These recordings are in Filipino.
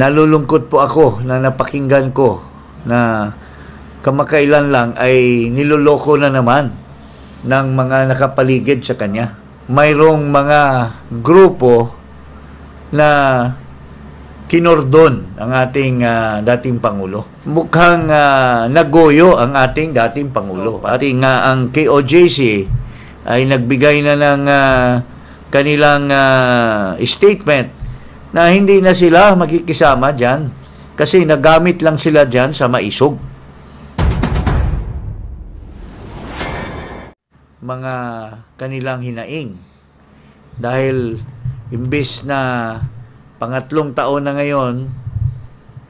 nalulungkot po ako na napakinggan ko na kamakailan lang ay niloloko na naman ng mga nakapaligid sa kanya. Mayroong mga grupo na kinordon ang ating ah, dating Pangulo. Mukhang ah, nagoyo ang ating dating Pangulo. Pati nga ang KOJC ay nagbigay na ng ah, kanilang ah, statement na hindi na sila magkikisama dyan kasi nagamit lang sila dyan sa maisog. Mga kanilang hinaing. Dahil imbis na pangatlong taon na ngayon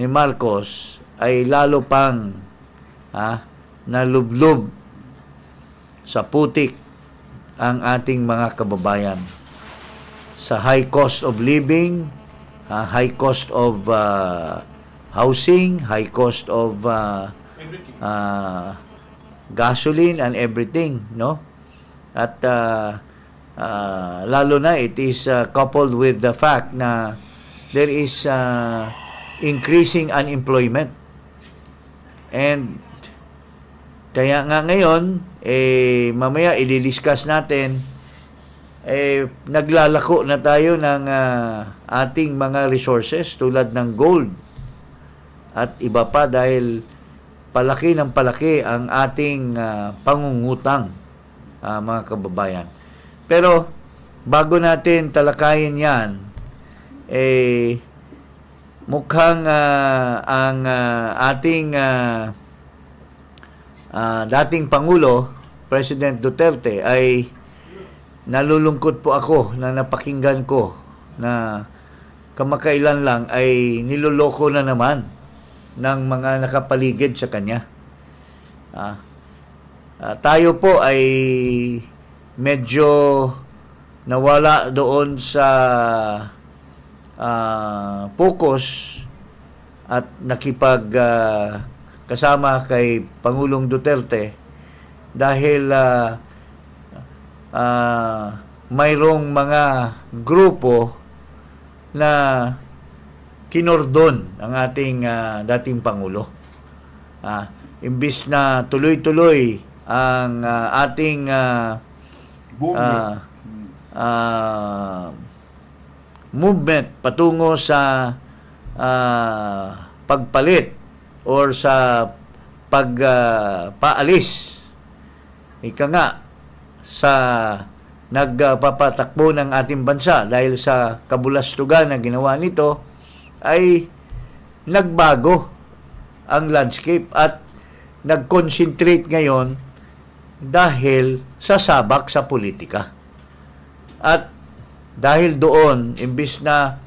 ni Marcos ay lalo pang ha, nalublob sa putik ang ating mga kababayan sa high cost of living, ah, high cost of ah, housing, high cost of ah, ah, gasoline and everything, no? At ah, ah, lalo na it is ah, coupled with the fact na there is ah, increasing unemployment. And kaya nga ngayon, eh, mamaya i-discuss natin, eh, naglalako na tayo ng ah, ating mga resources tulad ng gold at iba pa dahil palaki ng palaki ang ating ah, pangungutang ah, mga kababayan. Pero bago natin talakayin yan, eh, mukhang ah, ang ah, ating ah, ah, dating Pangulo, President Duterte, ay nalulungkot po ako na napakinggan ko na kamakailan lang ay niloloko na naman ng mga nakapaligid sa kanya. Ah, ah, tayo po ay medyo nawala doon sa ah, focus at nakipag ah, kasama kay Pangulong Duterte dahil ah, ah, mayroong mga grupo na kinordon ang ating ah, dating Pangulo. Ah, imbis na tuloy-tuloy ang ah, ating ah, ah, ah, movement patungo sa ah, pagpalit or sa pagpaalis ika nga sa nagpapatakbo ng ating bansa dahil sa kabulastugan na ginawa nito ay nagbago ang landscape at nag-concentrate ngayon dahil sa sabak sa politika. At dahil doon, imbis na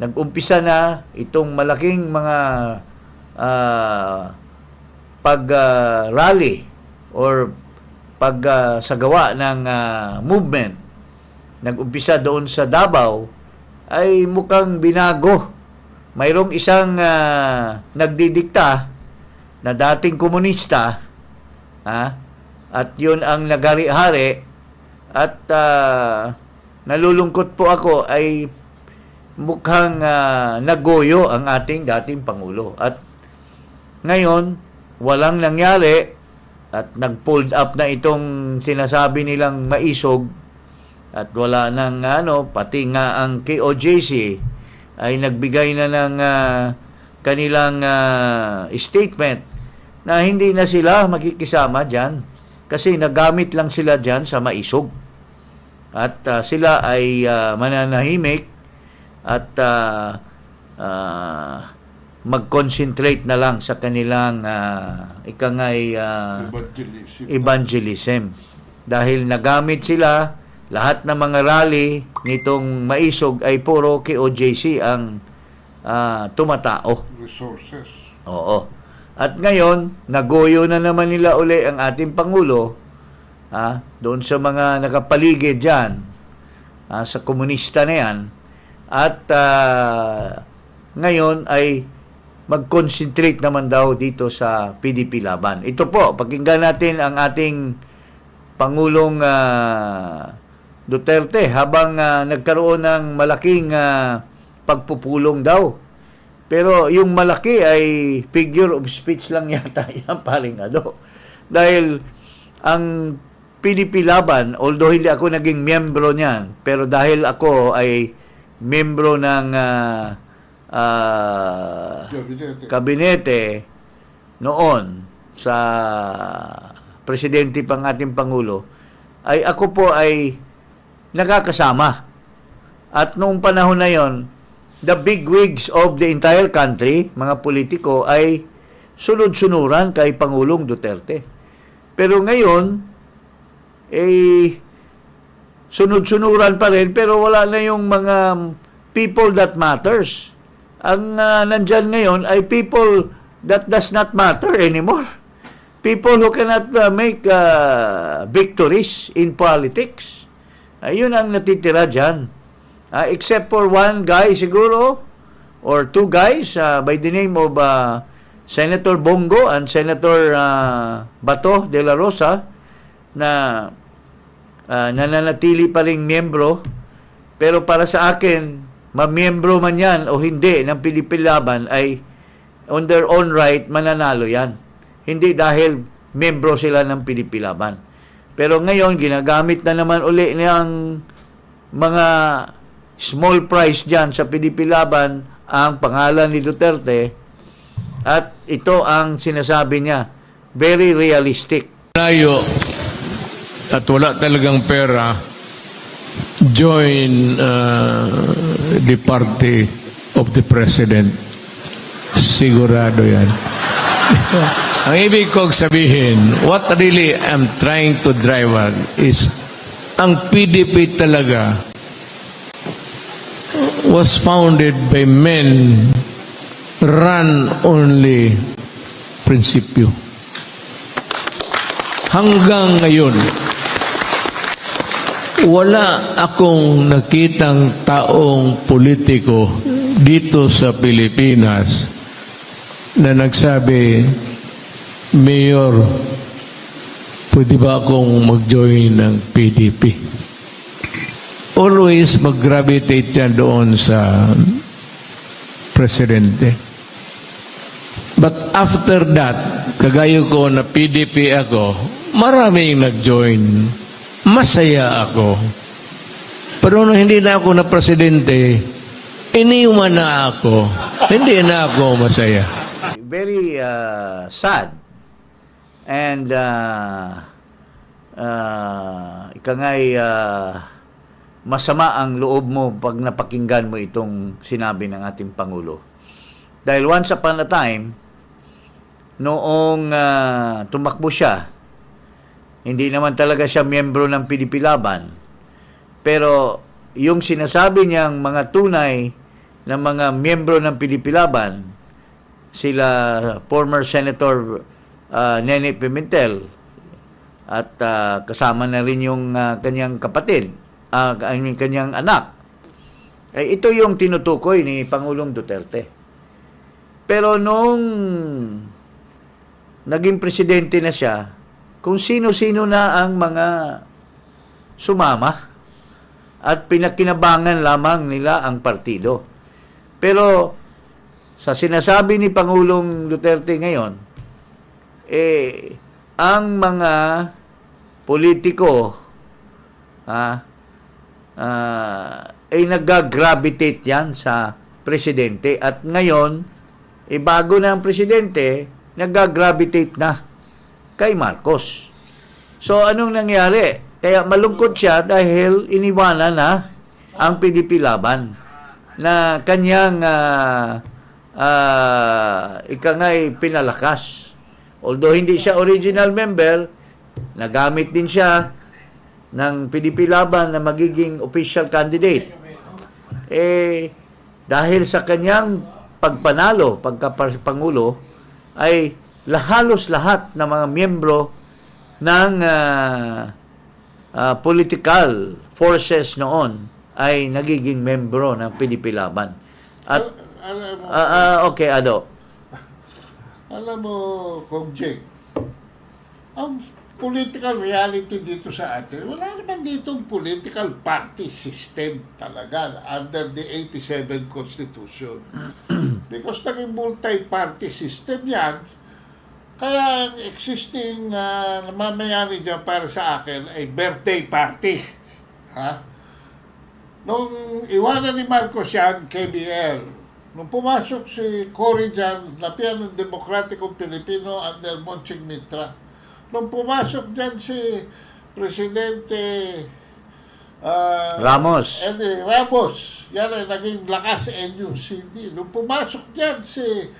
nag-umpisa na itong malaking mga uh, pag-rally or pagsagawa ng uh, movement, nag-umpisa doon sa Davao, ay mukhang binago. Mayroong isang uh, nagdidikta na dating komunista, ha? at yun ang nagari-hari, at uh, nalulungkot po ako ay mukhang uh, nagoyo ang ating dating Pangulo. At ngayon, walang nangyari at nag-pulled up na itong sinasabi nilang maisog at wala nang ano, pati nga ang KOJC ay nagbigay na ng uh, kanilang uh, statement na hindi na sila magkikisama dyan kasi nagamit lang sila dyan sa maisog. At uh, sila ay uh, mananahimik at uh, uh, mag-concentrate na lang sa kanilang uh, ikangay uh, evangelism. evangelism. Dahil nagamit sila, lahat ng mga rally nitong maisog ay puro KOJC ang uh, tumatao. Resources. Oo. At ngayon, nagoyo na naman nila uli ang ating Pangulo ha, doon sa mga nakapaligid dyan, ha, sa komunista na yan, at uh, ngayon ay mag-concentrate naman daw dito sa PDP Laban. Ito po, pakinggan natin ang ating Pangulong uh, Duterte habang uh, nagkaroon ng malaking uh, pagpupulong daw Pero yung malaki ay figure of speech lang yata yan, paring Ado. Dahil ang PDP Laban, although hindi ako naging miyembro niyan, pero dahil ako ay miyembro ng ah, ah, Gabinete. kabinete noon sa presidente pang ating Pangulo, ay ako po ay nakakasama. At noong panahon na yon, the big wigs of the entire country, mga politiko, ay sunod-sunuran kay Pangulong Duterte. Pero ngayon, eh, sunod-sunuran pa rin, pero wala na yung mga people that matters. Ang uh, nandyan ngayon ay people that does not matter anymore. People who cannot uh, make uh, victories in politics. Ayun ang natitira dyan. Uh, except for one guy siguro, or two guys uh, by the name of uh, Senator Bongo and Senator uh, Bato de la Rosa na uh, nananatili pa rin miyembro. Pero para sa akin, mamiyembro man yan o hindi ng Pilipilaban ay on their own right mananalo yan. Hindi dahil miyembro sila ng Pilipilaban. Pero ngayon, ginagamit na naman uli ng mga small price dyan sa Pilipilaban ang pangalan ni Duterte at ito ang sinasabi niya, very realistic. layo at wala talagang pera, join uh, the party of the president. Sigurado yan. Ang ibig kong sabihin, what really I'm trying to drive at is ang PDP talaga was founded by men run only prinsipyo hanggang ngayon, wala akong nakitang taong politiko dito sa Pilipinas na nagsabi, Mayor, pwede ba akong mag-join ng PDP? Always mag-gravitate yan doon sa presidente. But after that, kagayo ko na PDP ako, maraming nag-join. Masaya ako. Pero nung hindi na ako na presidente, iniwan na ako. Hindi na ako masaya. very uh, sad and uh, uh, ika nga'y uh, masama ang loob mo pag napakinggan mo itong sinabi ng ating Pangulo. Dahil once upon a time, noong uh, tumakbo siya, hindi naman talaga siya miyembro ng PDP Laban. Pero yung sinasabi niyang mga tunay na mga miyembro ng PDP Laban, sila former Senator uh, Nene Pimentel at uh, kasama na rin yung uh, kanyang kapatid, uh, I mean, kanyang anak. Eh, ito yung tinutukoy ni Pangulong Duterte. Pero nung naging presidente na siya, kung sino-sino na ang mga sumama at pinakinabangan lamang nila ang partido. Pero sa sinasabi ni Pangulong Duterte ngayon, eh, ang mga politiko ah, ah, ay nag-gravitate yan sa presidente at ngayon, eh, bago na ang presidente, nag-gravitate na kay Marcos. So, anong nangyari? Kaya malungkot siya dahil iniwanan na ang PDP laban na kanyang uh, uh, ika pinalakas. Although hindi siya original member, nagamit din siya ng PDP laban na magiging official candidate. Eh, dahil sa kanyang pagpanalo, pagkapangulo, ay halos lahat ng mga miyembro ng uh, uh, political forces noon ay nagiging membro ng PDP Laban. At Al- alam mo, ah, ah, okay, Ado. alam mo, Kong Jake, ang political reality dito sa atin, wala naman dito political party system talaga under the 87 Constitution. Because naging multi-party system yan. Kaya ang existing uh, namamayari dyan para sa akin ay birthday party. Ha? Nung iwanan ni Marcos yan, KBL, nung pumasok si Cory dyan, lapian ng Demokratikong Pilipino under Monching Mitra, nung pumasok dyan si Presidente ah, Ramos. Eddie Ramos, yan ay naging lakas NUCD. Nung pumasok dyan si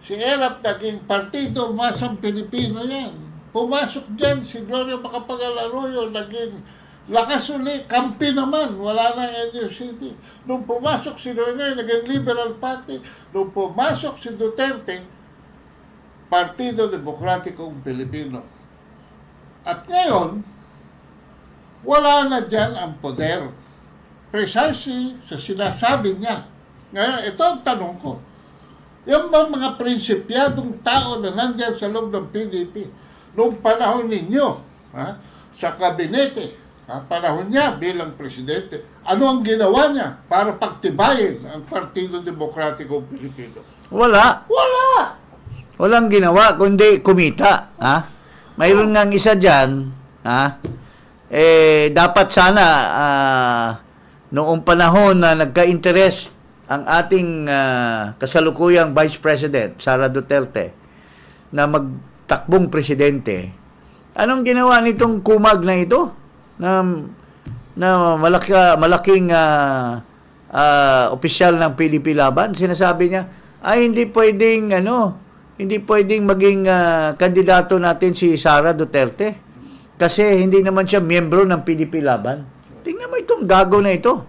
si Erap naging partido masang Pilipino yan. Pumasok dyan si Gloria Macapagal Arroyo naging lakas uli, kampi naman, wala na NUCD. Nung pumasok si Noynoy, naging Liberal Party. Nung pumasok si Duterte, Partido Demokratikong Pilipino. At ngayon, wala na dyan ang poder. Precisely sa sinasabi niya. Ngayon, ito ang tanong ko. Yung ba mga prinsipyadong tao na nandyan sa loob ng PDP, noong panahon ninyo, ha, sa kabinete, ha, panahon niya bilang presidente, ano ang ginawa niya para pagtibayin ang Partido Demokratiko Pilipino? Wala. Wala! Walang ginawa kundi kumita, ha? Mayroon ngang isa diyan, ha? Eh dapat sana ah, noong panahon na nagka-interest ang ating ah, kasalukuyang Vice President Sara Duterte na magtakbong presidente. Anong ginawa nitong kumag na ito? Na na malaki, malaking ah, ah, opisyal ng PDP laban, sinasabi niya, ay hindi pwedeng ano, hindi pwedeng maging ah, kandidato natin si Sara Duterte kasi hindi naman siya miyembro ng PDP laban. Tingnan mo itong gago na ito.